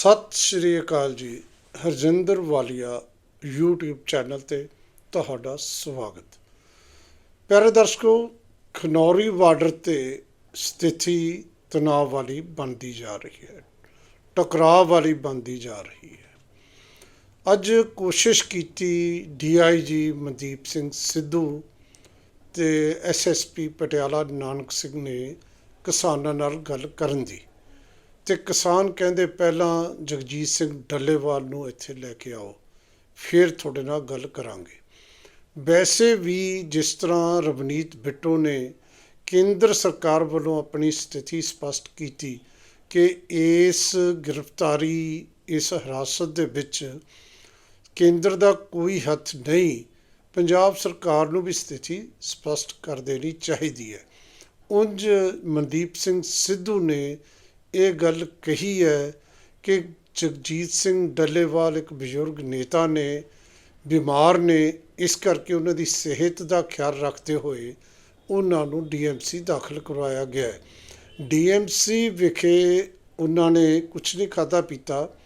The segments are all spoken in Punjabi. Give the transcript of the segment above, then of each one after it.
ਸਤਿ ਸ਼੍ਰੀ ਅਕਾਲ ਜੀ, ਹਰਜਿੰਦਰ ਵਾਲੀਆ YouTube ਚੈਨਲ ਤੇ ਤੁਹਾਡਾ ਸਵਾਗਤ। ਪਿਆਰੇ ਦਰਸ਼ਕੋ, ਖਨੌਰੀ ਬਾਰਡਰ ਤੇ ਸਥਿਤੀ ਤਣਾਅ ਵਾਲੀ ਬਣਦੀ ਜਾ ਰਹੀ ਹੈ, ਟਕਰਾਅ ਵਾਲੀ ਬਣਦੀ ਜਾ ਰਹੀ ਹੈ। ਅੱਜ ਕੋਸ਼ਿਸ਼ ਕੀਤੀ ਡੀਆਈਜੀ ਮਨਦੀਪ ਸਿੰਘ ਸਿੱਧੂ ਤੇ ਐਸਐਸਪੀ ਪਟਿਆਲਾ ਨਾਨਕ ਸਿੰਘ ਨੇ ਕਿਸਾਨਾਂ ਨਾਲ ਗੱਲ ਕਰਨ ਦੀ। ਤੇ ਕਿਸਾਨ ਕਹਿੰਦੇ ਪਹਿਲਾਂ ਜਗਜੀਤ ਸਿੰਘ ਡੱਲੇਵਾਲ ਨੂੰ ਇੱਥੇ ਲੈ ਕੇ ਆਓ, ਫਿਰ ਤੁਹਾਡੇ ਨਾਲ ਗੱਲ ਕਰਾਂਗੇ। ਵੈਸੇ ਵੀ ਜਿਸ ਤਰ੍ਹਾਂ ਰਵਨੀਤ ਬਿੱਟੋ ਨੇ ਕੇਂਦਰ ਸਰਕਾਰ ਵੱਲੋਂ ਆਪਣੀ ਸਥਿਤੀ ਸਪਸ਼ਟ ਕੀਤੀ ਕਿ ਇਸ ਗ੍ਰਿਫਤਾਰੀ, ਇਸ ਹਿਰਾਸਤ ਦੇ ਵਿੱਚ ਕੇਂਦਰ ਦਾ ਕੋਈ ਹੱਥ ਨਹੀਂ, ਪੰਜਾਬ ਸਰਕਾਰ ਨੂੰ ਵੀ ਸਥਿਤੀ ਸਪਸ਼ਟ ਕਰ ਦੇਣੀ ਚਾਹੀਦੀ ਹੈ। ਉਂਝ ਮਨਦੀਪ ਸਿੰਘ ਸਿੱਧੂ ਨੇ ਇਹ ਗੱਲ ਕਹੀ ਹੈ ਕਿ ਜਗਜੀਤ ਸਿੰਘ ਡੱਲੇਵਾਲ ਇੱਕ ਬਜ਼ੁਰਗ ਨੇਤਾ ਨੇ, ਬਿਮਾਰ ਨੇ, ਇਸ ਕਰਕੇ ਉਹਨਾਂ ਦੀ ਸਿਹਤ ਦਾ ਖਿਆਲ ਰੱਖਦੇ ਹੋਏ ਉਹਨਾਂ ਨੂੰ ਡੀਐਮਸੀ ਦਾਖਲ ਕਰਵਾਇਆ ਗਿਆ ਹੈ। ਡੀਐਮਸੀ ਵਿਖੇ ਉਹਨਾਂ ਨੇ ਕੁਝ ਨਹੀਂ ਖਾਧਾ ਪੀਤਾ,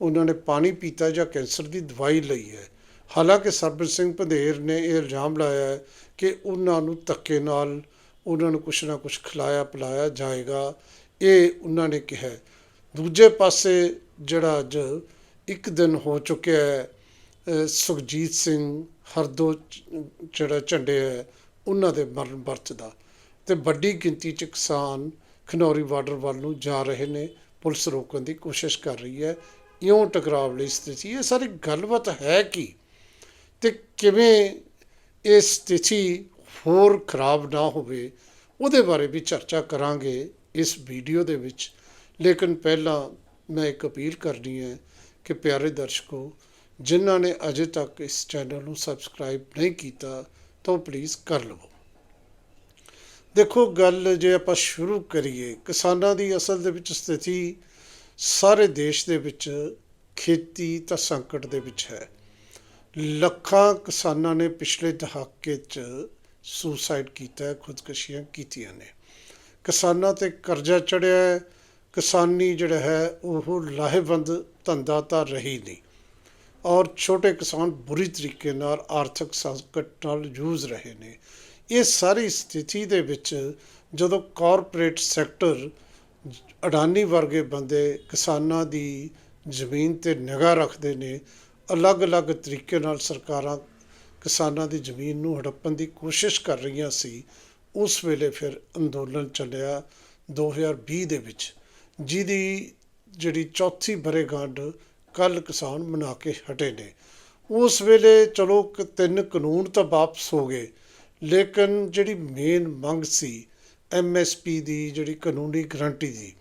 ਉਹਨਾਂ ਨੇ ਪਾਣੀ ਪੀਤਾ ਜਾਂ ਕੈਂਸਰ ਦੀ ਦਵਾਈ ਲਈ ਹੈ। ਹਾਲਾਂਕਿ ਸਰਬਜੀਤ ਸਿੰਘ ਪੰਧੇਰ ਨੇ ਇਹ ਇਲਜ਼ਾਮ ਲਾਇਆ ਕਿ ਉਹਨਾਂ ਨੂੰ ਧੱਕੇ ਨਾਲ ਉਹਨਾਂ ਨੂੰ ਕੁਛ ਨਾ ਕੁਛ ਖਿਲਾਇਆ ਪਿਲਾਇਆ ਜਾਏਗਾ। ਇਹ ਉਹਨਾਂ ਨੇ ਕਿਹਾ ਦੂਜੇ ਪਾਸੇ ਜਿਹੜਾ ਅੱਜ ਇੱਕ ਦਿਨ ਹੋ ਚੁੱਕਿਆ ਹੈ ਸੁਖਜੀਤ ਸਿੰਘ ਹਰਦੋ ਜਿਹੜਾ ਝੰਡੇ ਹੈ, ਉਹਨਾਂ ਦੇ ਮਰਨ ਵਰਤ ਦਾ। ਤੇ ਵੱਡੀ ਗਿਣਤੀ ਚ ਕਿਸਾਨ ਖਨੌਰੀ ਬਾਰਡਰ ਵੱਲ ਨੂੰ ਜਾ ਰਹੇ ਨੇ। ਪੁਲਿਸ ਰੋਕਣ ਦੀ ਕੋਸ਼ਿਸ਼ ਕਰ ਰਹੀ ਹੈ। ਇਉਂ ਟਕਰਾਅ ਵਾਲੀ ਸਥਿਤੀ, ਇਹ ਸਾਰੀ ਗੱਲਬਾਤ ਹੈ ਕੀ? ਤੇ ਕਿਵੇਂ ਇਹ ਸਥਿਤੀ ਹੋਰ ਖਰਾਬ ਨਾ ਹੋਵੇ, ਉਹਦੇ ਬਾਰੇ ਵੀ ਚਰਚਾ ਕਰਾਂਗੇ ਇਸ ਵੀਡੀਓ ਦੇ ਵਿੱਚ। ਲੇਕਿਨ ਪਹਿਲਾਂ ਮੈਂ ਇੱਕ ਅਪੀਲ ਕਰਨੀ ਹੈ ਕਿ ਪਿਆਰੇ ਦਰਸ਼ਕੋ, ਜਿਨ੍ਹਾਂ ਨੇ ਅਜੇ ਤੱਕ ਇਸ ਚੈਨਲ ਨੂੰ ਸਬਸਕ੍ਰਾਈਬ ਨਹੀਂ ਕੀਤਾ, ਤਾਂ ਉਹ ਪਲੀਜ਼ ਕਰ ਲਵੋ। ਦੇਖੋ, ਗੱਲ ਜੇ ਆਪਾਂ ਸ਼ੁਰੂ ਕਰੀਏ, ਕਿਸਾਨਾਂ ਦੀ ਅਸਲ ਦੇ ਵਿੱਚ ਸਥਿਤੀ ਸਾਰੇ ਦੇਸ਼ ਦੇ ਵਿੱਚ ਖੇਤੀ ਤਾਂ ਸੰਕਟ ਦੇ ਵਿੱਚ ਹੈ। ਲੱਖਾਂ ਕਿਸਾਨਾਂ ਨੇ ਪਿਛਲੇ ਦਹਾਕੇ 'ਚ ਸੁਸਾਈਡ ਕੀਤਾ, ਖੁਦਕਸ਼ੀਆਂ ਕੀਤੀਆਂ ਨੇ। ਕਿਸਾਨਾਂ ਤੇ ਕਰਜ਼ਾ ਚੜਿਆ ਹੈ, ਕਿਸਾਨੀ ਜਿਹੜਾ ਹੈ, ਉਹ ਲਾਹੇਵੰਦ ਧੰਦਾ ਤਾਂ ਰਹੀ ਨਹੀਂ। ਔਰ ਛੋਟੇ ਕਿਸਾਨ ਬੁਰੀ ਤਰੀਕੇ ਨਾਲ ਆਰਥਿਕ ਸੰਕਟ ਨਾਲ ਜੂਝ ਰਹੇ ਨੇ। ਇਹ ਸਾਰੀ ਸਥਿਤੀ ਦੇ ਵਿੱਚ ਜਦੋਂ ਕਾਰਪੋਰੇਟ ਸੈਕਟਰ ਅਡਾਨੀ ਵਰਗੇ ਬੰਦੇ ਕਿਸਾਨਾਂ ਦੀ ਜ਼ਮੀਨ ਤੇ ਨਿਗਾਹ ਰੱਖਦੇ ਨੇ, ਅਲੱਗ-ਅਲੱਗ ਤਰੀਕੇ ਨਾਲ ਸਰਕਾਰਾਂ ਕਿਸਾਨਾਂ ਦੀ ਜ਼ਮੀਨ ਨੂੰ ਹੜੱਪਣ ਦੀ ਕੋਸ਼ਿਸ਼ ਕਰ ਰਹੀਆਂ ਸੀ ਉਸ ਵੇਲੇ ਫਿਰ ਅੰਦੋਲਨ ਚੱਲਿਆ 2020 ਦੇ ਵਿੱਚ, ਜਿਹਦੀ ਜਿਹੜੀ ਚੌਥੀ ਬਰੇਗੰਢ ਕੱਲ ਕਿਸਾਨ ਮਨਾ ਕੇ ਹਟੇ ਨੇ। ਉਸ ਵੇਲੇ ਚਲੋ ਕ- ਤਿੰਨ ਕਾਨੂੰਨ ਤਾਂ ਵਾਪਸ ਹੋ ਗਏ, ਲੇਕਿਨ ਜਿਹੜੀ ਮੇਨ ਮੰਗ ਸੀ ਐਮਐਸਪੀ ਦੀ, ਜਿਹੜੀ ਕਾਨੂੰਨੀ ਗਰੰਟੀ ਦੀ,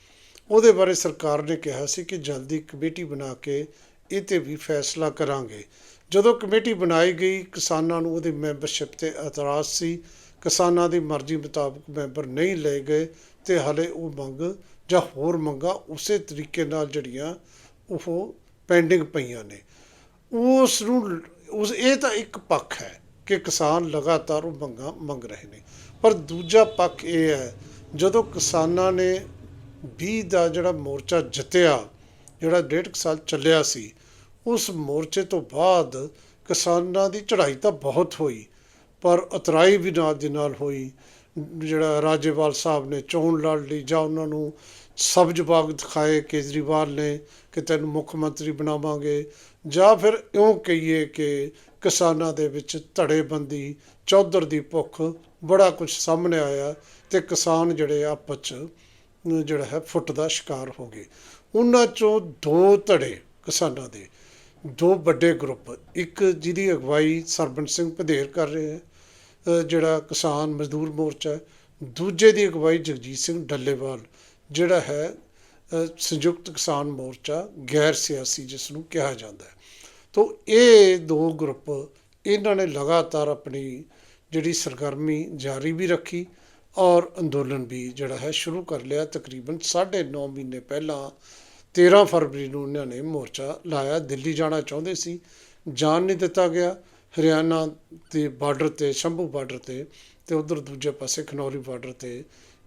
ਉਹਦੇ ਬਾਰੇ ਸਰਕਾਰ ਨੇ ਕਿਹਾ ਸੀ ਕਿ ਜਲਦੀ ਕਮੇਟੀ ਬਣਾ ਕੇ ਇਹ ਤੇ ਵੀ ਫੈਸਲਾ ਕਰਾਂਗੇ। ਜਦੋਂ ਕਮੇਟੀ ਬਣਾਈ ਗਈ, ਕਿਸਾਨਾਂ ਨੂੰ ਉਹਦੀ ਮੈਂਬਰਸ਼ਿਪ ਤੇ ਇਤਰਾਜ਼ ਸੀ ਕਿਸਾਨਾਂ ਦੀ ਮਰਜ਼ੀ ਮੁਤਾਬਕ ਮੈਂਬਰ ਨਹੀਂ ਲਏ ਗਏ ਤੇ ਹਲੇ ਉਹ ਮੰਗ ਜਾਂ ਹੋਰ ਮੰਗਾਂ ਉਸੇ ਤਰੀਕੇ ਨਾਲ ਜਿਹੜੀਆਂ ਉਹ ਪੈਂਡਿੰਗ ਪਈਆਂ ਨੇ। ਉਸ ਨੂੰ ਉਸ ਇਹ ਤਾਂ ਇੱਕ ਪੱਖ ਹੈ ਕਿ ਕਿਸਾਨ ਲਗਾਤਾਰ ਉਹ ਮੰਗਾਂ ਮੰਗ ਰਹੇ ਨੇ। ਪਰ ਦੂਜਾ ਪੱਖ ਇਹ ਹੈ, ਜਦੋਂ ਕਿਸਾਨਾਂ ਨੇ 20 ਦਾ ਜਿਹੜਾ ਮੋਰਚਾ ਜਿੱਤਿਆ, ਜਿਹੜਾ ਡੇਢ ਕੁ ਸਾਲ ਚੱਲਿਆ ਸੀ, ਉਸ ਮੋਰਚੇ ਤੋਂ ਬਾਅਦ ਕਿਸਾਨਾਂ ਦੀ ਚੜ੍ਹਾਈ ਤਾਂ ਬਹੁਤ ਹੋਈ। ਪਰ ਅਤਰਾਈ ਵੀ ਨਾਲ ਦੀ ਨਾਲ ਹੋਈ। ਜਿਹੜਾ ਰਾਜੇਵਾਲ ਸਾਹਿਬ ਨੇ ਚੋਣ ਲੜ ਲਈ ਜਾਂ ਉਹਨਾਂ ਨੂੰ ਸਬਜ਼ ਬਾਗ ਦਿਖਾਏ, ਕੇਜਰੀਵਾਲ ਨੇ ਕਿ ਤੈਨੂੰ ਮੁੱਖ ਮੰਤਰੀ ਬਣਾਵਾਂਗੇ ਜਾਂ ਫਿਰ ਇਉਂ ਕਹੀਏ ਕਿ ਕਿਸਾਨਾਂ ਦੇ ਵਿੱਚ ਧੜੇਬੰਦੀ, ਚੌਧਰ ਦੀ ਭੁੱਖ ਬੜਾ ਕੁਝ ਸਾਹਮਣੇ ਆਇਆ ਤੇ ਕਿਸਾਨ ਜਿਹੜੇ ਆਪਸ 'ਚ ਜਿਹੜਾ ਹੈ ਫੁੱਟ ਦਾ ਸ਼ਿਕਾਰ ਹੋ ਗਏ। ਉਹਨਾਂ ਚੋਂ ਦੋ ਧੜੇ ਕਿਸਾਨਾਂ ਦੇ, ਦੋ ਵੱਡੇ ਗਰੁੱਪ, ਇੱਕ ਜਿਹਦੀ ਅਗਵਾਈ ਸਰਬੰਸ ਸਿੰਘ ਪਧੇਰ ਕਰ ਰਹੇ ਹੈ ਜਿਹੜਾ ਕਿਸਾਨ ਮਜ਼ਦੂਰ ਮੋਰਚਾ ਦੂਜੇ ਦੀ ਅਗਵਾਈ ਜਗਜੀਤ ਸਿੰਘ ਡੱਲੇਵਾਲ, ਜਿਹੜਾ ਹੈ ਸੰਯੁਕਤ ਕਿਸਾਨ ਮੋਰਚਾ ਗੈਰ ਸਿਆਸੀ ਜਿਸ ਨੂੰ ਕਿਹਾ ਜਾਂਦਾ ਹੈ। ਤੋ ਇਹ ਦੋ ਗਰੁੱਪ, ਇਹਨਾਂ ਨੇ ਲਗਾਤਾਰ ਆਪਣੀ ਜਿਹੜੀ ਸਰਗਰਮੀ ਜਾਰੀ ਵੀ ਰੱਖੀ ਔਰ ਅੰਦੋਲਨ ਵੀ ਜਿਹੜਾ ਹੈ ਸ਼ੁਰੂ ਕਰ ਲਿਆ। ਤਕਰੀਬਨ 9.5 ਮਹੀਨੇ ਪਹਿਲਾਂ 13 ਫਰਵਰੀ ਨੂੰ ਉਹਨਾਂ ਨੇ ਮੋਰਚਾ ਲਾਇਆ। ਦਿੱਲੀ ਜਾਣਾ ਚਾਹੁੰਦੇ ਸੀ, ਜਾਣ ਨਹੀਂ ਦਿੱਤਾ ਗਿਆ। ਹਰਿਆਣਾ ਦੇ ਬਾਰਡਰ ਤੇ, ਸ਼ੰਭੂ ਬਾਰਡਰ ਤੇ ਤੇ ਉਧਰ ਦੂਜੇ ਪਾਸੇ ਖਨੌਰੀ ਬਾਰਡਰ ਤੇ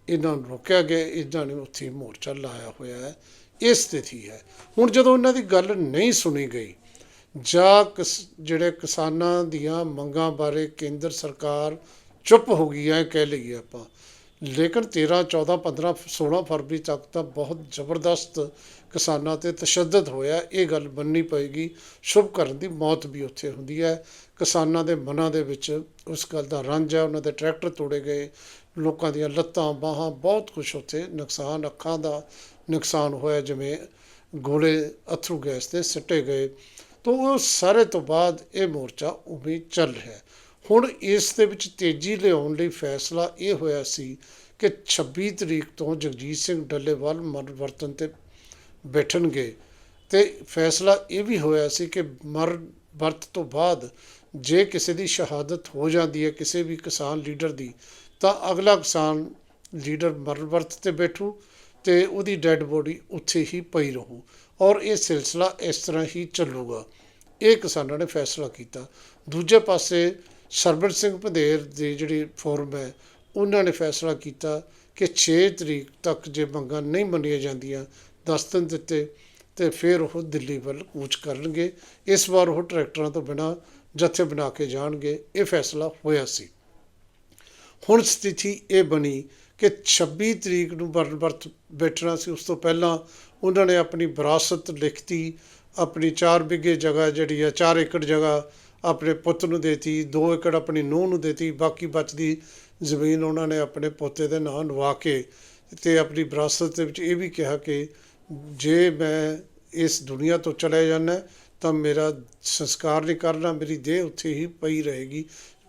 ਇਹਨਾਂ ਨੂੰ ਰੋਕਿਆ ਗਿਆ, ਇਹਨਾਂ ਨੇ ਉੱਥੇ ਮੋਰਚਾ ਲਾਇਆ ਹੋਇਆ ਹੈ। ਇਹ ਸਥਿਤੀ ਹੈ। ਹੁਣ ਜਦੋਂ ਇਹਨਾਂ ਦੀ ਗੱਲ ਨਹੀਂ ਸੁਣੀ ਗਈ, ਜਾਂ ਕਿਸ, ਜਿਹੜੇ ਕਿਸਾਨਾਂ ਦੀਆਂ ਮੰਗਾਂ ਬਾਰੇ ਕੇਂਦਰ ਸਰਕਾਰ ਚੁੱਪ ਹੋ ਗਈ ਹੈ, ਕਹਿ ਲਈਏ ਆਪਾਂ, ਲੇਕਿਨ 13 14 15 16 ਫਰਵਰੀ ਤੱਕ ਤਾਂ ਬਹੁਤ ਜ਼ਬਰਦਸਤ ਕਿਸਾਨਾਂ ਤੇ ਤਸ਼ੱਦਦ ਹੋਇਆ, ਇਹ ਗੱਲ ਮੰਨਣੀ ਪਏਗੀ। ਸ਼ੁਭ ਕਰਨ ਦੀ ਮੌਤ ਵੀ ਉੱਥੇ ਹੁੰਦੀ ਹੈ। ਕਿਸਾਨਾਂ ਦੇ ਮਨਾਂ ਦੇ ਵਿੱਚ ਉਸ ਗੱਲ ਦਾ ਰੰਜ ਹੈ, ਉਹਨਾਂ ਦੇ ਟਰੈਕਟਰ ਤੋੜੇ ਗਏ, ਲੋਕਾਂ ਦੀਆਂ ਲੱਤਾਂ, ਬਾਹਾਂ ਬਹੁਤ ਕੁਝ ਉੱਥੇ ਨੁਕਸਾਨ, ਅੱਖਾਂ ਦਾ ਨੁਕਸਾਨ ਹੋਇਆ, ਜਿਵੇਂ ਗੋਲੇ ਅਥਰੂ ਗੈਸ ਤੇ ਸਿੱਟੇ ਗਏ। ਤੋਂ ਉਹ ਸਾਰੇ ਤੋਂ ਬਾਅਦ ਇਹ ਮੋਰਚਾ ਉਵੇਂ ਚੱਲ ਰਿਹਾ ਹੁਣ ਇਸ ਦੇ ਵਿੱਚ ਤੇਜ਼ੀ ਲਿਆਉਣ ਲਈ ਫੈਸਲਾ ਇਹ ਹੋਇਆ ਸੀ ਕਿ 26 ਤਰੀਕ ਤੋਂ ਜਗਜੀਤ ਸਿੰਘ ਡੱਲੇਵਾਲ ਮਨ ਵਰਤਨ ਤੇ ਬੈਠਣਗੇ। ਤੇ ਫੈਸਲਾ ਇਹ ਵੀ ਹੋਇਆ ਸੀ ਕਿ ਮਰ ਵਰਤ ਤੋਂ ਬਾਅਦ ਜੇ ਕਿਸੇ ਦੀ ਸ਼ਹਾਦਤ ਹੋ ਜਾਂਦੀ ਹੈ, ਕਿਸੇ ਵੀ ਕਿਸਾਨ ਲੀਡਰ ਦੀ, ਤਾਂ ਅਗਲਾ ਕਿਸਾਨ ਲੀਡਰ ਮਰਨ ਵਰਤ ਤੇ ਬੈਠੂ ਤੇ ਉਹਦੀ ਡੈੱਡ ਬੋਡੀ ਉੱਥੇ ਹੀ ਪਈ ਰਹੂ ਔਰ ਇਹ ਸਿਲਸਿਲਾ ਇਸ ਤਰ੍ਹਾਂ ਹੀ ਚੱਲੂਗਾ। ਇਹ ਕਿਸਾਨਾਂ ਨੇ ਫੈਸਲਾ ਕੀਤਾ। ਦੂਜੇ ਪਾਸੇ ਸਰਬਤ ਸਿੰਘ ਭਦੇਰ ਦੀ ਜਿਹੜੀ ਫੋਰਮ ਹੈ, ਉਹਨਾਂ ਨੇ ਫੈਸਲਾ ਕੀਤਾ ਕਿ 6 ਤਰੀਕ ਤੱਕ ਜੇ ਮੰਗਾਂ ਨਹੀਂ ਮੰਨੀਆਂ ਜਾਂਦੀਆਂ, ਦਸ ਦਿਨ ਦਿੱਤੇ ਤੇ ਫਿਰ ਉਹ ਦਿੱਲੀ ਵੱਲ ਕੂਚ ਕਰਨਗੇ। ਇਸ ਵਾਰ ਉਹ ਟਰੈਕਟਰਾਂ ਤੋਂ ਬਿਨਾਂ ਜਥੇ ਬਣਾ ਕੇ ਜਾਣਗੇ, ਇਹ ਫੈਸਲਾ ਹੋਇਆ ਸੀ। ਹੁਣ ਸਥਿਤੀ ਇਹ ਬਣੀ ਕਿ 26 ਤਰੀਕ ਨੂੰ ਵਰਨ ਵਰਤ ਬੈਠਣਾ ਸੀ, ਉਸ ਤੋਂ ਪਹਿਲਾਂ ਉਹਨਾਂ ਨੇ ਆਪਣੀ ਵਿਰਾਸਤ ਲਿਖਤੀ, ਆਪਣੀ 4 ਬਿੱਗੇ ਜਗ੍ਹਾ ਜਿਹੜੀ ਆ 4 ਏਕੜ ਜਗ੍ਹਾ ਆਪਣੇ ਪੁੱਤ ਨੂੰ ਦੇਤੀ 2 ਏਕੜ ਆਪਣੀ ਨੂੰਹ ਨੂੰ ਦੇਤੀ, ਬਾਕੀ ਬਚਦੀ ਜ਼ਮੀਨ ਉਹਨਾਂ ਨੇ ਆਪਣੇ ਪੋਤੇ ਦੇ ਨਾਂ ਨਵਾ ਕੇ ਤੇ ਆਪਣੀ ਵਿਰਾਸਤ ਦੇ ਵਿੱਚ ਇਹ ਵੀ ਕਿਹਾ ਕਿ ਜੇ ਮੈਂ ਇਸ ਦੁਨੀਆ ਤੋਂ ਚਲੇ ਜਾਣਾ ਤਾਂ ਮੇਰਾ ਸੰਸਕਾਰ ਨਹੀਂ ਕਰਨਾ, ਮੇਰੀ ਦੇਹ ਉੱਥੇ ਹੀ ਪਈ ਰਹੇਗੀ।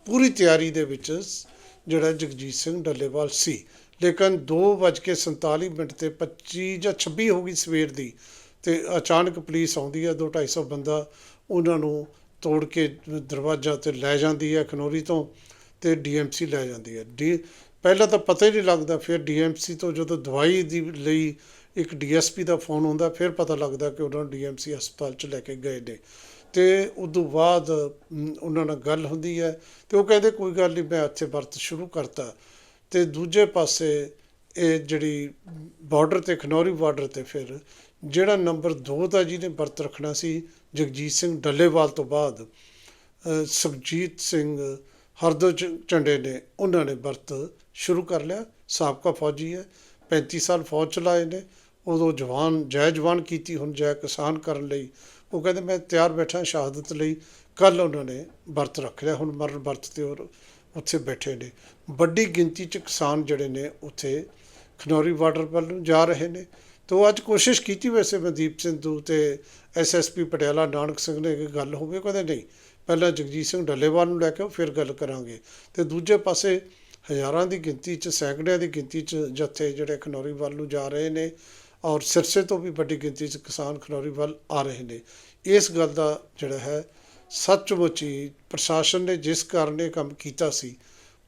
ਪੂਰੀ ਤਿਆਰੀ ਦੇ ਵਿੱਚ ਜਿਹੜਾ ਜਗਜੀਤ ਸਿੰਘ ਡੱਲੇਵਾਲ ਸੀ। ਲੇਕਿਨ 2:47 ਮਿੰਟ ਤੇ 25 ਜਾਂ 26 ਹੋ ਗਈ ਸਵੇਰ ਦੀ ਤੇ ਅਚਾਨਕ ਪੁਲਿਸ ਆਉਂਦੀ ਹੈ 2-250 ਬੰਦਾ ਉਹਨਾਂ ਨੂੰ ਤੋੜ ਕੇ ਦਰਵਾਜ਼ਾ ਤੇ ਲੈ ਜਾਂਦੀ ਹੈ ਖਨੋਰੀ ਤੋਂ ਤੇ ਡੀਐਮਸੀ ਲੈ ਜਾਂਦੀ ਹੈ ਡੀ ਪਹਿਲਾਂ ਤਾਂ ਪਤਾ ਹੀ ਨਹੀਂ ਲੱਗਦਾ, ਫਿਰ ਡੀਐਮਸੀ ਤੋਂ ਜਦੋਂ ਦਵਾਈ ਦੀ ਲਈ ਇੱਕ ਡੀਐਸਪੀ ਦਾ ਫੋਨ ਹੁੰਦਾ ਫਿਰ ਪਤਾ ਲੱਗਦਾ ਕਿ ਉਹਨਾਂ ਨੂੰ ਡੀਐਮਸੀ ਹਸਪਤਾਲ ਚ ਲੈ ਕੇ ਗਏ ਨੇ। ਤੇ ਤੋਂ ਬਾਅਦ ਉਹਨਾਂ ਨਾਲ ਗੱਲ ਹੁੰਦੀ ਹੈ ਤੇ ਉਹ ਕਹਿੰਦੇ, ਕੋਈ ਗੱਲ ਨਹੀਂ ਮੈਂ ਇੱਥੇ ਵਰਤ ਸ਼ੁਰੂ ਕਰਤਾ। ਤੇ ਦੂਜੇ ਪਾਸੇ ਇਹ ਜਿਹੜੀ ਬਾਰਡਰ ਤੇ, ਖਨੌਰੀ ਬਾਰਡਰ ਤੇ ਫਿਰ ਜਿਹੜਾ ਨੰਬਰ 2 ਦਾ ਜਿਹਨੇ ਵਰਤ ਰੱਖਣਾ ਸੀ, ਜਗਜੀਤ ਸਿੰਘ ਡੱਲੇਵਾਲ ਤੋਂ ਬਾਅਦ ਸੁਖਜੀਤ ਸਿੰਘ ਹਰਦੋ ਚ- ਝੰਡੇ ਨੇ, ਉਹਨਾਂ ਨੇ ਵਰਤ ਸ਼ੁਰੂ ਕਰ ਲਿਆ। ਸਾਬਕਾ ਫੌਜੀ ਹੈ 35 ਸਾਲ ਫੌਜ ਚਲਾਏ ਨੇ। ਉਦੋਂ ਜਵਾਨ ਜੈ ਜਵਾਨ ਕੀਤੀ ਹੁਣ ਜੈ ਕਿਸਾਨ ਕਰਨ ਲਈ। ਉਹ ਕਹਿੰਦੇ ਮੈਂ ਤਿਆਰ ਬੈਠਾ ਸ਼ਹਾਦਤ ਲਈ। ਕੱਲ ਉਹਨਾਂ ਨੇ ਵਰਤ ਰੱਖ ਲਿਆ। ਹੁਣ ਮਰਨ ਵਰਤ ਤੇ ਉਹ ਉੱਥੇ ਬੈਠੇ ਨੇ। ਵੱਡੀ ਗਿਣਤੀ ਚ ਕਿਸਾਨ ਜਿਹੜੇ ਨੇ ਉੱਥੇ ਖਨੌਰੀ ਬਾਰਡਰ ਵੱਲ ਨੂੰ ਜਾ ਰਹੇ ਨੇ। ਤੋ ਅੱਜ ਕੋਸ਼ਿਸ਼ ਕੀਤੀ ਵੈਸੇ ਮਨਦੀਪ ਸਿੰਧੂ ਤੇ ਐਸਐਸਪੀ ਪਟਿਆਲਾ ਨਾਨਕ ਸਿੰਘ ਨੇ ਕਿ ਗੱਲ ਹੋਵੇ ਕਹਿੰਦੇ ਨਹੀਂ ਪਹਿਲਾਂ ਜਗਜੀਤ ਸਿੰਘ ਡੱਲੇਵਾਲ ਨੂੰ ਲੈ ਕੇ ਆਓ, ਫਿਰ ਗੱਲ ਕਰਾਂਗੇ। ਤੇ ਦੂਜੇ ਪਾਸੇ ਹਜ਼ਾਰਾਂ ਦੀ ਗਿਣਤੀ ਚ ਸੈਂਕੜਿਆਂ ਦੀ ਗਿਣਤੀ ਚ ਜੱਥੇ ਜਿਹੜੇ ਖਨੌਰੀ ਵੱਲ ਨੂੰ ਜਾ ਰਹੇ ਨੇ। ਔਰ ਸਿਰਸੇ ਤੋਂ ਵੀ ਵੱਡੀ ਗਿਣਤੀ ਚ ਕਿਸਾਨ ਖਨੌਰੀ ਵੱਲ ਆ ਰਹੇ ਨੇ। ਇਸ ਗੱਲ ਦਾ ਜਿਹੜਾ ਹੈ, ਸੱਚਮੁੱਚ ਹੀ ਪ੍ਰਸ਼ਾਸਨ ਨੇ ਜਿਸ ਕਾਰਨ ਇਹ ਕੰਮ ਕੀਤਾ ਸੀ,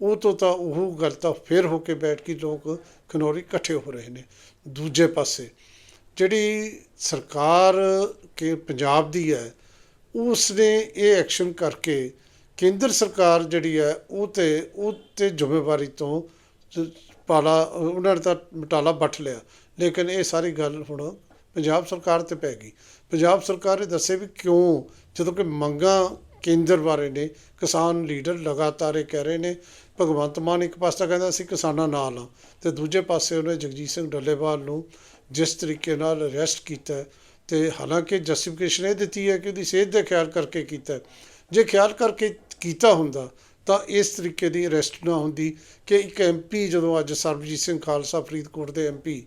ਉਹ ਤੋਂ ਤਾਂ ਉਹ ਗੱਲ ਤਾਂ ਫਿਰ ਹੋ ਕੇ ਬੈਠ ਕੇ ਲੋਕ ਖਨੌਰੀ ਇਕੱਠੇ ਹੋ ਰਹੇ ਨੇ ਦੂਜੇ ਪਾਸੇ। ਜਿਹੜੀ ਸਰਕਾਰ ਕੇ ਪੰਜਾਬ ਦੀ ਹੈ ਉਸ ਨੇ ਇਹ ਐਕਸ਼ਨ ਕਰਕੇ ਕੇਂਦਰ ਸਰਕਾਰ ਜਿਹੜੀ ਹੈ, ਉਹ ਤੇ ਉਹ ਤੇ ਜ਼ਿੰਮੇਵਾਰੀ ਤੋਂ ਪਾਲਾ, ਉਹਨਾਂ ਨੇ ਤਾਂ ਮਟਾਲਾ ਵੱਟ ਲਿਆ। ਲੇਕਿਨ ਇਹ ਸਾਰੀ ਗੱਲ ਹੁਣ ਪੰਜਾਬ ਸਰਕਾਰ ਤੇ ਪੈ ਗਈ। ਪੰਜਾਬ ਸਰਕਾਰ ਨੇ ਦੱਸੇ ਵੀ ਕਿਉਂ? ਜਦੋਂ ਕਿ ਮੰਗਾਂ ਕੇਂਦਰ ਬਾਰੇ ਨੇ ਕਿਸਾਨ ਲੀਡਰ ਲਗਾਤਾਰ ਇਹ ਕਹਿ ਰਹੇ ਨੇ ਭਗਵੰਤ ਮਾਨ ਇੱਕ ਪਾਸਾ ਕਹਿੰਦਾ ਸੀ ਕਿਸਾਨਾਂ ਨਾਲ ਆ। ਤੇ ਦੂਜੇ ਪਾਸੇ ਉਹਨੇ ਜਗਜੀਤ ਸਿੰਘ ਡੱਲੇਵਾਲ ਨੂੰ ਜਿਸ ਤਰੀਕੇ ਨਾਲ ਅਰੈਸਟ ਕੀਤਾ ਹੈ, ਤੇ ਹਾਲਾਂਕਿ ਜਸਟੀਫਿਕੇਸ਼ਨ ਇਹ ਦਿੱਤੀ ਹੈ ਕਿ ਉਹਦੀ ਸਿਹਤ ਦੇ ਖਿਆਲ ਕਰਕੇ ਕੀਤਾ ਜੇ ਖਿਆਲ ਕਰਕੇ ਕੀਤਾ ਹੁੰਦਾ ਤਾਂ ਇਸ ਤਰੀਕੇ ਦੀ ਅਰੈਸਟ ਨਾ ਹੁੰਦੀ ਕਿ ਇੱਕ ਐਮਪੀ ਜਦੋਂ ਅੱਜ ਸਰਬਜੀਤ ਸਿੰਘ ਖਾਲਸਾ ਫਰੀਦਕੋਟ ਦੇ ਐਮਪੀ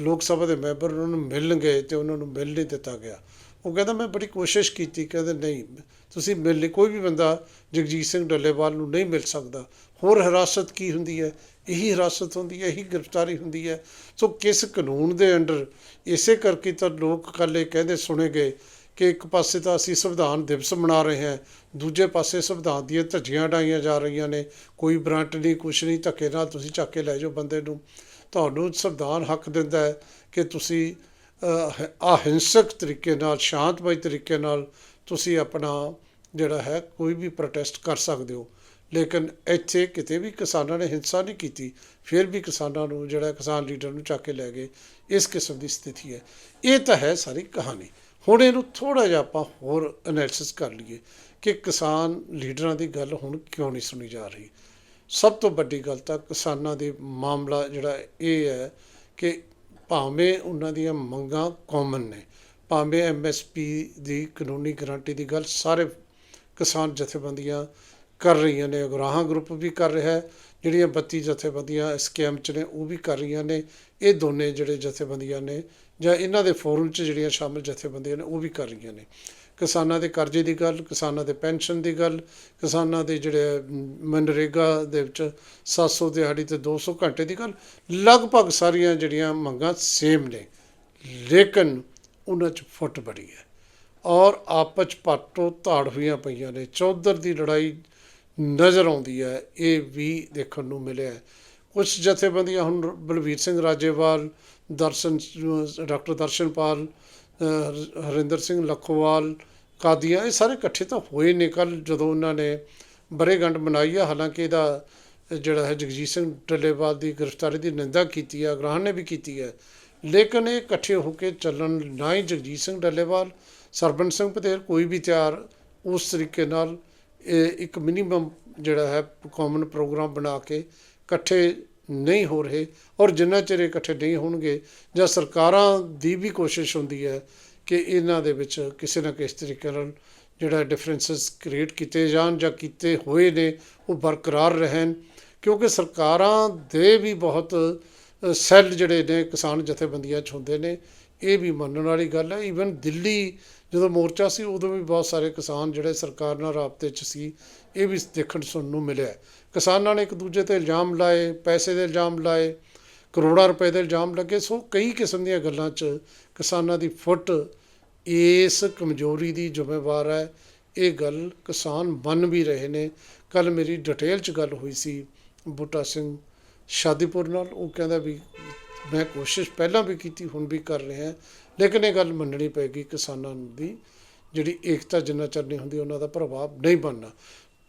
ਲੋਕ ਸਭਾ ਦੇ ਮੈਂਬਰ ਉਹਨਾਂ ਨੂੰ ਮਿਲਣ ਗਏ ਤੇ ਉਹਨਾਂ ਨੂੰ ਮਿਲ ਨਹੀਂ ਦਿੱਤਾ ਗਿਆ। ਉਹ ਕਹਿੰਦਾ, ਮੈਂ ਬੜੀ ਕੋਸ਼ਿਸ਼ ਕੀਤੀ। ਕਹਿੰਦੇ, ਨਹੀਂ, ਤੁਸੀਂ ਮਿਲ ਕੋਈ ਵੀ ਬੰਦਾ ਜਗਜੀਤ ਸਿੰਘ ਡੱਲੇਵਾਲ ਨੂੰ ਨਹੀਂ ਮਿਲ ਸਕਦਾ। ਹੋਰ ਹਿਰਾਸਤ ਕੀ ਹੁੰਦੀ ਹੈ? ਇਹੀ ਹਿਰਾਸਤ ਹੁੰਦੀ ਹੈ, ਇਹੀ ਗ੍ਰਿਫਤਾਰੀ ਹੁੰਦੀ ਹੈ। ਸੋ ਕਿਸ ਕਾਨੂੰਨ ਦੇ ਅੰਡਰ ਇਸੇ ਕਰਕੇ ਤਾਂ ਲੋਕ ਕੱਲ੍ਹ ਇਹ ਕਹਿੰਦੇ ਸੁਣੇ ਗਏ ਕਿ ਇੱਕ ਪਾਸੇ ਤਾਂ ਅਸੀਂ ਸੰਵਿਧਾਨ ਦਿਵਸ ਮਨਾ ਰਹੇ ਹਾਂ, ਦੂਜੇ ਪਾਸੇ ਸੰਵਿਧਾਨ ਦੀਆਂ ਧੱਜੀਆਂ ਡਾਈਆਂ ਜਾ ਰਹੀਆਂ ਨੇ, ਕੋਈ ਬ੍ਰਾਂਟ ਨਹੀਂ, ਕੁਛ ਨਹੀਂ, ਧੱਕੇ ਨਾਲ ਤੁਸੀਂ ਚੱਕ ਕੇ ਲੈ ਜਾਓ ਬੰਦੇ ਨੂੰ। ਤੁਹਾਨੂੰ ਸੰਵਿਧਾਨ ਹੱਕ ਦਿੰਦਾ ਹੈ ਕਿ ਤੁਸੀਂ ਅਹਿੰਸਕ ਤਰੀਕੇ ਨਾਲ, ਸ਼ਾਂਤਮਈ ਤਰੀਕੇ ਨਾਲ ਤੁਸੀਂ ਆਪਣਾ ਜਿਹੜਾ ਹੈ ਕੋਈ ਵੀ ਪ੍ਰੋਟੈਸਟ ਕਰ ਸਕਦੇ ਹੋ। ਲੇਕਿਨ ਇੱਥੇ ਕਿਤੇ ਵੀ ਕਿਸਾਨਾਂ ਨੇ ਹਿੰਸਾ ਨਹੀਂ ਕੀਤੀ, ਫਿਰ ਵੀ ਕਿਸਾਨਾਂ ਨੂੰ ਜਿਹੜਾ ਕਿਸਾਨ ਲੀਡਰ ਨੂੰ ਚੱਕ ਕੇ ਲੈ ਗਏ। ਇਸ ਕਿਸਮ ਦੀ ਸਥਿਤੀ ਹੈ। ਇਹ ਤਾਂ ਹੈ ਸਾਰੀ ਕਹਾਣੀ। ਹੁਣ ਇਹਨੂੰ ਥੋੜਾ ਜਿਹਾ ਆਪਾਂ ਹੋਰ ਐਨਾਲਿਸਿਸ ਕਰ ਲਈਏ ਕਿ ਕਿਸਾਨ ਲੀਡਰਾਂ ਦੀ ਗੱਲ ਹੁਣ ਕਿਉਂ ਨਹੀਂ ਸੁਣੀ ਜਾ ਰਹੀ। ਸਭ ਤੋਂ ਵੱਡੀ ਗੱਲ ਤਾਂ ਕਿਸਾਨਾਂ ਦੇ ਮਾਮਲਾ ਜਿਹੜਾ ਇਹ ਹੈ ਕਿ ਭਾਵੇਂ ਉਹਨਾਂ ਦੀਆਂ ਮੰਗਾਂ ਕਾਮਨ ਨੇ, ਭਾਵੇਂ ਐਮਐਸਪੀ ਦੀ ਕਾਨੂੰਨੀ ਗਾਰੰਟੀ ਦੀ ਗੱਲ ਸਾਰੇ ਕਿਸਾਨ ਜਥੇਬੰਦੀਆਂ ਕਰ ਰਹੀਆਂ ਨੇ, ਅਗਰਾਹਾਂ ਗਰੁੱਪ ਵੀ ਕਰ ਰਿਹਾ ਹੈ, ਜਿਹੜੀਆਂ 32 ਜਥੇਬੰਦੀਆਂ ਇਸ ਕੈਂਪ 'ਚ ਨੇ ਉਹ ਵੀ ਕਰ ਰਹੀਆਂ ਨੇ, ਇਹ ਦੋਨੇ ਜਿਹੜੇ ਜਥੇਬੰਦੀਆਂ ਨੇ ਜਾਂ ਇਹਨਾਂ ਦੇ ਫੋਰਮ 'ਚ ਜਿਹੜੀਆਂ ਸ਼ਾਮਲ ਜਥੇਬੰਦੀਆਂ ਨੇ ਉਹ ਵੀ ਕਰ ਰਹੀਆਂ ਨੇ। ਕਿਸਾਨਾਂ ਦੇ ਕਰਜ਼ੇ ਦੀ ਗੱਲ, ਕਿਸਾਨਾਂ ਦੇ ਪੈਨਸ਼ਨ ਦੀ ਗੱਲ, ਕਿਸਾਨਾਂ ਦੇ ਜਿਹੜੇ ਮਨਰੇਗਾ ਦੇ ਵਿੱਚ 700 ਦਿਹਾੜੀ ਤੇ 200 ਘੰਟੇ ਦੀ ਗੱਲ, ਲਗਭਗ ਸਾਰੀਆਂ ਜਿਹੜੀਆਂ ਮੰਗਾਂ ਸੇਮ ਨੇ ਲੇਕਿਨ ਉਹਨਾਂ 'ਚ ਫੁੱਟ ਬੜੀ ਹੈ ਔਰ ਆਪਸ 'ਚ ਪਾਟੋ ਧਾੜ ਹੋਈਆਂ ਪਈਆਂ ਨੇ ਚੌਧਰ ਦੀ ਲੜਾਈ ਨਜ਼ਰ ਆਉਂਦੀ ਹੈ, ਇਹ ਵੀ ਦੇਖਣ ਨੂੰ ਮਿਲਿਆ ਹੈ। ਕੁਝ ਜਥੇਬੰਦੀਆਂ ਹੁਣ ਬਲਵੀਰ ਸਿੰਘ ਰਾਜੇਵਾਲ, ਦਰਸ਼ਨ ਡਾਕਟਰ ਦਰਸ਼ਨਪਾਲ ਹਰਿੰਦਰ ਸਿੰਘ ਲੱਖੋਵਾਲ ਕਾਦੀਆਂ, ਇਹ ਸਾਰੇ ਇਕੱਠੇ ਤਾਂ ਹੋਏ ਨੇ ਕੱਲ ਜਦੋਂ ਉਹਨਾਂ ਨੇ ਬਰੇਗੰਡ ਮਨਾਈ ਆ। ਹਾਲਾਂਕਿ ਇਹਦਾ ਜਿਹੜਾ ਹੈ ਜਗਜੀਤ ਸਿੰਘ ਟੱਲੇਵਾਲ ਦੀ ਗ੍ਰਿਫਤਾਰੀ ਦੀ ਨਿੰਦਾ ਕੀਤੀ ਹੈ ਅਗਰਾਹਾਂ ਨੇ ਵੀ ਕੀਤੀ ਹੈ ਲੇਕਿਨ ਇਹ ਇਕੱਠੇ ਹੋ ਕੇ ਚੱਲਣ ਨਾ ਹੀ ਜਗਜੀਤ ਸਿੰਘ ਡੱਲੇਵਾਲ ਸਰਬਨ ਸਿੰਘ ਪਟੇਲ ਕੋਈ ਵੀ ਤਿਆਰ ਉਸ ਤਰੀਕੇ ਨਾਲ ਇਹ ਇੱਕ ਮਿਨੀਮਮ ਜਿਹੜਾ ਹੈ ਕਾਮਨ ਪ੍ਰੋਗਰਾਮ ਬਣਾ ਕੇ ਇਕੱਠੇ ਨਹੀਂ ਹੋ ਰਹੇ ਔਰ ਜਿੰਨਾ ਚਿਰ ਇਕੱਠੇ ਨਹੀਂ ਹੋਣਗੇ ਜਾਂ ਸਰਕਾਰਾਂ ਦੀ ਵੀ ਕੋਸ਼ਿਸ਼ ਹੁੰਦੀ ਹੈ ਕਿ ਇਹਨਾਂ ਦੇ ਵਿੱਚ ਕਿਸੇ ਨਾ ਕਿਸੇ ਤਰੀਕੇ ਨਾਲ ਜਿਹੜਾ ਡਿਫਰੈਂਸਸ ਕ੍ਰੀਏਟ ਕੀਤੇ ਜਾਣ ਜਾਂ ਕੀਤੇ ਹੋਏ ਨੇ, ਉਹ ਬਰਕਰਾਰ ਰਹਿਣ, ਕਿਉਂਕਿ ਸਰਕਾਰਾਂ ਦੇ ਵੀ ਬਹੁਤ ਸੈੱਲ ਜਿਹੜੇ ਨੇ ਕਿਸਾਨ ਜਥੇਬੰਦੀਆਂ 'ਚ ਹੁੰਦੇ ਨੇ ਇਹ ਵੀ ਮੰਨਣ ਵਾਲੀ ਗੱਲ ਹੈ ਈਵਨ ਦਿੱਲੀ ਜਦੋਂ ਮੋਰਚਾ ਸੀ, ਉਦੋਂ ਵੀ ਬਹੁਤ ਸਾਰੇ ਕਿਸਾਨ ਜਿਹੜੇ ਸਰਕਾਰ ਨਾਲ ਰਾਬਤੇ 'ਚ ਸੀ, ਇਹ ਵੀ ਦੇਖਣ ਸੁਣਨ ਨੂੰ ਮਿਲਿਆ ਕਿਸਾਨਾਂ ਨੇ ਇੱਕ ਦੂਜੇ ਤੇ ਇਲਜ਼ਾਮ ਲਾਏ, ਪੈਸੇ ਦੇ ਇਲਜ਼ਾਮ ਲਾਏ, ਕਰੋੜਾਂ ਰੁਪਏ ਦੇ ਇਲਜ਼ਾਮ ਲੱਗੇ। ਸੋ ਕਈ ਕਿਸਮ ਦੀਆਂ ਗੱਲਾਂ 'ਚ ਕਿਸਾਨਾਂ ਦੀ ਫੁੱਟ ਇਸ ਕਮਜ਼ੋਰੀ ਦੀ ਜ਼ਿੰਮੇਵਾਰ ਹੈ। ਇਹ ਗੱਲ ਕਿਸਾਨ ਮੰਨ ਵੀ ਰਹੇ ਨੇ। ਕੱਲ ਮੇਰੀ ਡਿਟੇਲ 'ਚ ਗੱਲ ਹੋਈ ਸੀ ਬੂਟਾ ਸਿੰਘ ਸ਼ਾਦੀਪੁਰ ਨਾਲ। ਉਹ ਕਹਿੰਦਾ ਵੀ ਮੈਂ ਕੋਸ਼ਿਸ਼ ਪਹਿਲਾਂ ਵੀ ਕੀਤੀ, ਹੁਣ ਵੀ ਕਰ ਰਹੇ ਹਾਂ। ਲੇਕਿਨ ਇਹ ਗੱਲ ਮੰਨਣੀ ਪਏਗੀ ਕਿਸਾਨਾਂ ਦੀ ਜਿਹੜੀ ਏਕਤਾ ਜਿੰਨਾ ਚਿਰ ਨਹੀਂ ਹੁੰਦੀ, ਉਹਨਾਂ ਦਾ ਪ੍ਰਭਾਵ ਨਹੀਂ ਬਣਨਾ।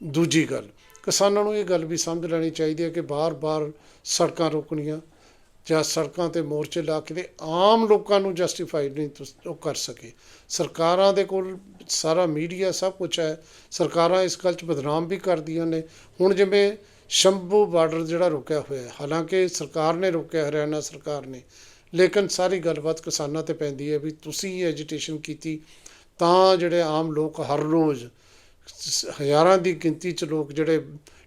ਦੂਜੀ ਗੱਲ, ਕਿਸਾਨਾਂ ਨੂੰ ਇਹ ਗੱਲ ਵੀ ਸਮਝ ਲੈਣੀ ਚਾਹੀਦੀ ਹੈ ਕਿ ਬਾਰ-ਬਾਰ ਸੜਕਾਂ ਰੋਕਣੀਆਂ ਜਾਂ ਸੜਕਾਂ ਤੇ ਮੋਰਚੇ ਲਾ ਕੇ ਆਮ ਲੋਕਾਂ ਨੂੰ ਜਸਟੀਫਾਈਡ ਨਹੀਂ ਤੁਸ- ਉਹ ਕਰ ਸਕੇ। ਸਰਕਾਰਾਂ ਦੇ ਕੋਲ ਸਾਰਾ ਮੀਡੀਆ ਸਭ ਕੁਝ ਹੈ। ਸਰਕਾਰਾਂ ਇਸ ਗੱਲ 'ਚ ਬਦਨਾਮ ਵੀ ਕਰਦੀਆਂ ਨੇ। ਹੁਣ ਜਿਵੇਂ ਸ਼ੰਭੂ ਬਾਰਡਰ ਜਿਹੜਾ ਰੁਕਿਆ ਹੋਇਆ ਹੈ। ਹਾਲਾਂਕਿ ਸਰਕਾਰ ਨੇ ਰੋਕਿਆ, ਹਰਿਆਣਾ ਸਰਕਾਰ ਨੇ। ਲੇਕਿਨ ਸਾਰੀ ਗੱਲਬਾਤ ਕਿਸਾਨਾਂ ਤੇ ਪੈਂਦੀ ਹੈ ਵੀ ਤੁਸੀਂ ਐਜੀਟੇਸ਼ਨ ਕੀਤੀ ਤਾਂ ਜਿਹੜੇ ਆਮ ਲੋਕ ਹਰ ਰੋਜ਼ ਹਜ਼ਾਰਾਂ ਦੀ ਗਿਣਤੀ 'ਚ ਲੋਕ ਜਿਹੜੇ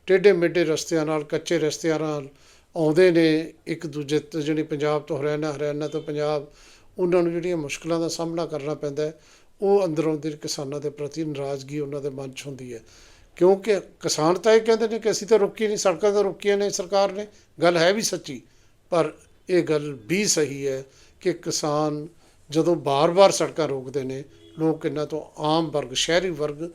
ਟੇਢੇ ਮੇਢੇ ਰਸਤਿਆਂ ਨਾਲ, ਕੱਚੇ ਰਸਤਿਆਂ ਨਾਲ ਆਉਂਦੇ ਨੇ, ਇੱਕ ਦੂਜੇ ਤੋਂ ਜਿਹੜੀ ਪੰਜਾਬ ਤੋਂ ਹਰਿਆਣਾ ਹਰਿਆਣਾ ਤੋਂ ਪੰਜਾਬ, ਉਹਨਾਂ ਨੂੰ ਜਿਹੜੀਆਂ ਮੁਸ਼ਕਲਾਂ ਦਾ ਸਾਹਮਣਾ ਕਰਨਾ ਪੈਂਦਾ ਉਹ ਅੰਦਰੋਂ ਅੰਦਰ ਕਿਸਾਨਾਂ ਦੇ ਪ੍ਰਤੀ ਨਾਰਾਜ਼ਗੀ ਉਹਨਾਂ ਦੇ ਮਨ 'ਚ ਹੁੰਦੀ ਹੈ। ਕਿਉਂਕਿ ਕਿਸਾਨ ਤਾਂ ਇਹ ਕਹਿੰਦੇ ਨੇ ਕਿ ਅਸੀਂ ਤਾਂ ਰੋਕੀ ਨਹੀਂ, ਸੜਕਾਂ ਤਾਂ ਰੋਕੀਆਂ ਨੇ, ਸਰਕਾਰ ਨੇ। ਗੱਲ ਹੈ ਵੀ ਸੱਚੀ, ਪਰ ਇਹ ਗੱਲ ਵੀ ਸਹੀ ਹੈ ਕਿ ਕਿਸਾਨ ਜਦੋਂ ਬਾਰ-ਬਾਰ ਸੜਕਾਂ ਰੋਕਦੇ ਨੇ, ਲੋਕ ਇਹਨਾਂ ਤੋਂ ਆਮ ਵਰਗ, ਸ਼ਹਿਰੀ ਵਰਗ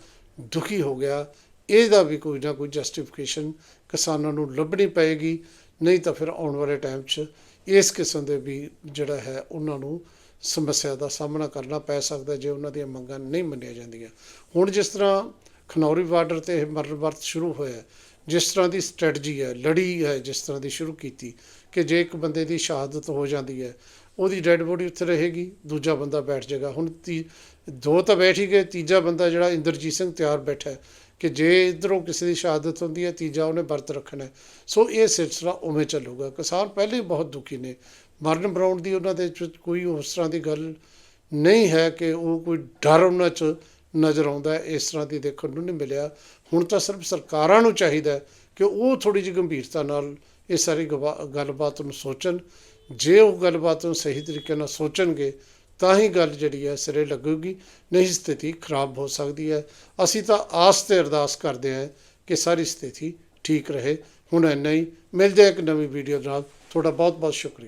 ਦੁਖੀ ਹੋ ਗਿਆ। ਇਹਦਾ ਵੀ ਕੋਈ ਨਾ ਕੋਈ ਜਸਟੀਫਿਕੇਸ਼ਨ ਕਿਸਾਨਾਂ ਨੂੰ ਲੱਭਣੀ ਪਏਗੀ, ਨਹੀਂ ਤਾਂ ਫਿਰ ਆਉਣ ਵਾਲੇ ਟਾਈਮ 'ਚ ਇਸ ਕਿਸਮ ਦੇ ਵੀ ਜਿਹੜਾ ਹੈ, ਉਹਨਾਂ ਨੂੰ ਸਮੱਸਿਆ ਦਾ ਸਾਹਮਣਾ ਕਰਨਾ ਪੈ ਸਕਦਾ ਜੇ ਉਹਨਾਂ ਦੀਆਂ ਮੰਗਾਂ ਨਹੀਂ ਮੰਨੀਆਂ ਜਾਂਦੀਆਂ। ਹੁਣ ਜਿਸ ਤਰ੍ਹਾਂ ਖਨੌਰੀ ਬਾਰਡਰ ਤੇ ਇਹ ਮਰਨ ਵਰਤ ਸ਼ੁਰੂ ਹੋਇਆ ਜਿਸ ਤਰ੍ਹਾਂ ਦੀ ਸਟ੍ਰੈਟਜੀ ਹੈ, ਲੜੀ ਹੈ ਜਿਸ ਤਰ੍ਹਾਂ ਦੀ ਸ਼ੁਰੂ ਕੀਤੀ ਕਿ ਜੇ ਇੱਕ ਬੰਦੇ ਦੀ ਸ਼ਹਾਦਤ ਹੋ ਜਾਂਦੀ ਹੈ, ਉਹਦੀ ਡੈੱਡ ਬੋਡੀ ਉੱਥੇ ਰਹੇਗੀ, ਦੂਜਾ ਬੰਦਾ ਬੈਠ ਜਾਏਗਾ। ਹੁਣ ਤੀ ਦੋ ਤਾਂ ਬੈਠ ਹੀ ਗਏ, ਤੀਜਾ ਬੰਦਾ ਜਿਹੜਾ ਇੰਦਰਜੀਤ ਸਿੰਘ ਤਿਆਰ ਬੈਠਾ ਕਿ ਜੇ ਇਧਰੋਂ ਕਿਸੇ ਦੀ ਸ਼ਹਾਦਤ ਹੁੰਦੀ ਹੈ, ਤੀਜਾ ਉਹਨੇ ਵਰਤ ਰੱਖਣਾ ਸੋ ਇਹ ਸਿਲਸਿਲਾ ਉਵੇਂ ਚੱਲੂਗਾ। ਕਿਸਾਨ ਪਹਿਲੇ ਬਹੁਤ ਦੁਖੀ ਨੇ। ਮਰਨ ਮਰਾਉਣ ਦੀ ਉਹਨਾਂ ਦੇ ਵਿੱਚ ਕੋਈ ਉਸ ਤਰ੍ਹਾਂ ਦੀ ਗੱਲ ਨਹੀਂ ਹੈ ਕਿ ਉਹ ਕੋਈ ਡਰ ਉਹਨਾਂ 'ਚ ਨਜ਼ਰ ਆਉਂਦਾ ਇਸ ਤਰ੍ਹਾਂ ਦੀ ਦੇਖਣ ਨੂੰ ਨਹੀਂ ਮਿਲਿਆ। ਹੁਣ ਤਾਂ ਸਿਰਫ ਸਰਕਾਰਾਂ ਨੂੰ ਚਾਹੀਦਾ ਕਿ ਉਹ ਥੋੜੀ ਜਿਹੀ ਗੰਭੀਰਤਾ ਨਾਲ ਇਹ ਸਾਰੀ ਗਵਾ- ਗੱਲਬਾਤ ਨੂੰ ਸੋਚਣ। ਜੇ ਉਹ ਗੱਲਬਾਤ ਨੂੰ ਸਹੀ ਤਰੀਕੇ ਨਾਲ ਸੋਚਣਗੇ, ਤਾਂ ਹੀ ਗੱਲ ਜਿਹੜੀ ਹੈ ਸਿਰੇ ਲੱਗੂਗੀ, ਨਹੀਂ ਸਥਿਤੀ ਖਰਾਬ ਹੋ ਸਕਦੀ ਹੈ। ਅਸੀਂ ਤਾਂ ਆਸ ਤੇ ਅਰਦਾਸ ਕਰਦੇ ਹਾਂ ਕਿ ਸਾਰੀ ਸਥਿਤੀ ਠੀਕ ਰਹੇ। ਹੁਣ ਇੰਨਾ ਹੀ। ਮਿਲਦੇ ਇੱਕ ਨਵੀਂ ਵੀਡੀਓ ਨਾਲ। ਤੁਹਾਡਾ ਬਹੁਤ ਬਹੁਤ ਸ਼ੁਕਰੀਆ।